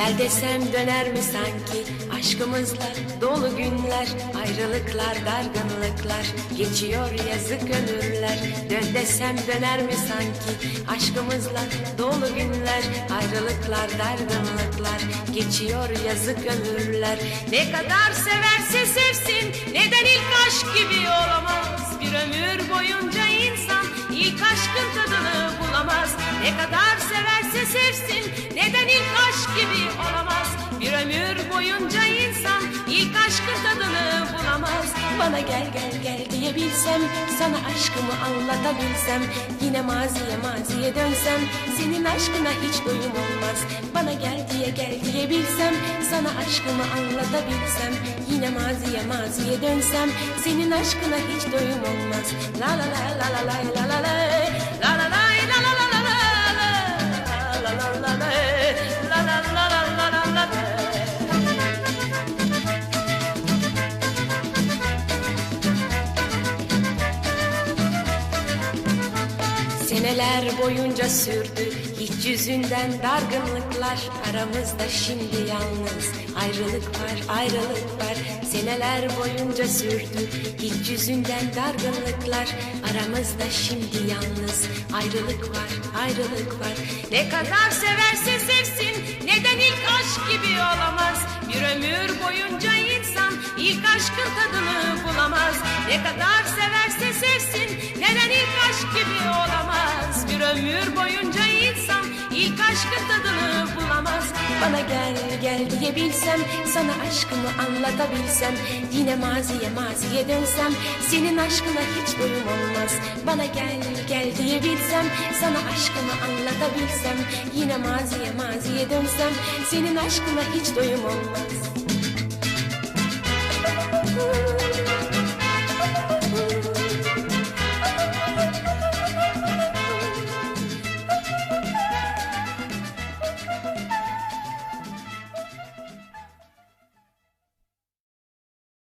Gel desem döner mi sanki? Aşkımızla dolu günler Ayrılıklar dargınlıklar. Geçiyor yazık ömürler Dön desem döner mi sanki? Aşkımızla dolu günler Ayrılıklar dargınlıklar. Geçiyor yazık ömürler Ne kadar severse sevsin Neden ilk aşk gibi olamaz? Bir ömür boyunca insan ilk aşkın tadını Ne kadar severse sevsin Neden ilk aşk gibi olamaz? Bir ömür boyunca insan ilk aşkın tadını bulamaz. Bana gel gel gel diyebilsem Sana aşkımı anlatabilsem Yine maziye maziye dönsem Senin aşkına hiç doyum olmaz. Bana gel diye gel diyebilsem Sana aşkımı anlatabilsem Yine maziye maziye dönsem Senin aşkına hiç doyum olmaz. La la la la la la la la Seneler boyunca sürdü. Hiç yüzünden dargınlıklar. Aramızda şimdi yalnız ayrılık var ayrılık var. Seneler boyunca sürdü. Hiç yüzünden dargınlıklar. Aramızda şimdi yalnız ayrılık var ayrılık var. Ne kadar severse sevsin neden ilk aşk gibi olamaz? Bir ömür boyunca insan ilk aşkın tadını bulamaz. Ne kadar severse sevsin neden ilk aşk gibi olamaz ömür boyunca insan ilk aşkın tadını bulamaz. Bana gel gel diyebilsem sana aşkımı anlatabilsem Yine maziye maziye dönsem senin aşkına hiç doyum olmaz. Bana gel gel diyebilsem sana aşkımı anlatabilsem Yine maziye maziye dönsem senin aşkına hiç doyum olmaz